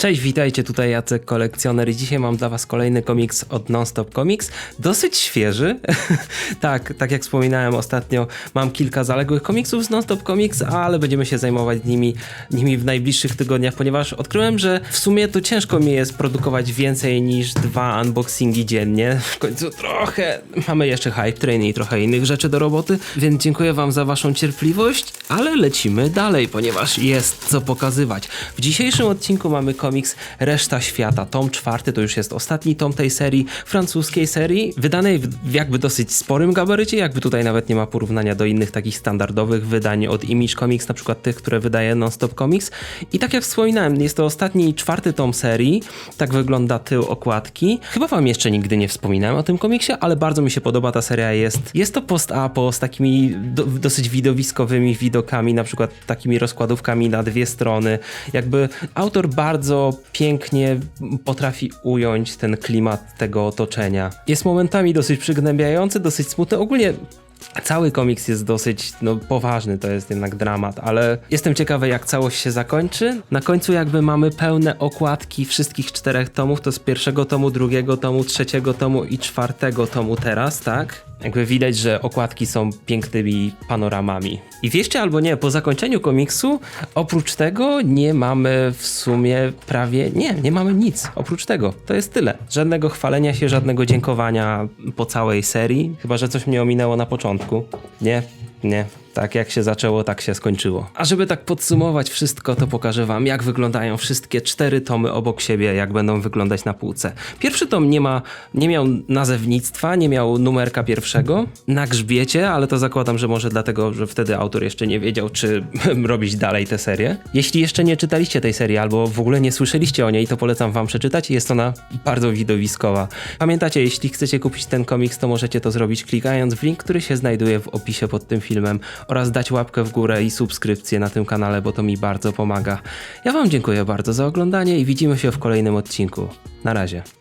Cześć, witajcie, tutaj Jacek Kolekcjoner i dzisiaj mam dla was kolejny komiks od Nonstop Comics. Dosyć świeży. tak, tak jak wspominałem ostatnio, mam kilka zaległych komiksów z Nonstop Comics, ale będziemy się zajmować nimi, nimi w najbliższych tygodniach, ponieważ odkryłem, że w sumie to ciężko mi jest produkować więcej niż dwa unboxingi dziennie. W końcu trochę mamy jeszcze Hype Train i trochę innych rzeczy do roboty, więc dziękuję wam za waszą cierpliwość, ale lecimy dalej, ponieważ jest co pokazywać. W dzisiejszym odcinku mamy komiks Reszta Świata, tom czwarty, to już jest ostatni tom tej serii, francuskiej serii, wydanej w jakby dosyć sporym gabarycie, jakby tutaj nawet nie ma porównania do innych takich standardowych wydań od Image Comics, na przykład tych, które wydaje Nonstop Comics. I tak jak wspominałem, jest to ostatni czwarty tom serii, tak wygląda tył okładki. Chyba wam jeszcze nigdy nie wspominałem o tym komiksie, ale bardzo mi się podoba ta seria, jest, jest to post-apo z takimi do, dosyć widowiskowymi widokami, na przykład takimi rozkładówkami na dwie strony. Jakby autor bardzo pięknie potrafi ująć ten klimat tego otoczenia. Jest momentami dosyć przygnębiający, dosyć smutny. Ogólnie Cały komiks jest dosyć no, poważny, to jest jednak dramat, ale jestem ciekawy, jak całość się zakończy. Na końcu, jakby mamy pełne okładki wszystkich czterech tomów, to z pierwszego tomu, drugiego tomu, trzeciego tomu i czwartego tomu teraz, tak? Jakby widać, że okładki są pięknymi panoramami. I wierzcie albo nie, po zakończeniu komiksu, oprócz tego nie mamy w sumie prawie, nie, nie mamy nic. Oprócz tego, to jest tyle. Żadnego chwalenia się, żadnego dziękowania po całej serii, chyba że coś mnie ominęło na początku. Nie, nie. Tak jak się zaczęło, tak się skończyło. A żeby tak podsumować wszystko, to pokażę wam, jak wyglądają wszystkie cztery tomy obok siebie, jak będą wyglądać na półce. Pierwszy tom nie ma, nie miał nazewnictwa, nie miał numerka pierwszego na grzbiecie, ale to zakładam, że może dlatego, że wtedy autor jeszcze nie wiedział, czy robić dalej tę serię. Jeśli jeszcze nie czytaliście tej serii, albo w ogóle nie słyszeliście o niej, to polecam wam przeczytać. Jest ona bardzo widowiskowa. Pamiętacie, jeśli chcecie kupić ten komiks, to możecie to zrobić klikając w link, który się znajduje w opisie pod tym filmem oraz dać łapkę w górę i subskrypcję na tym kanale, bo to mi bardzo pomaga. Ja Wam dziękuję bardzo za oglądanie i widzimy się w kolejnym odcinku. Na razie.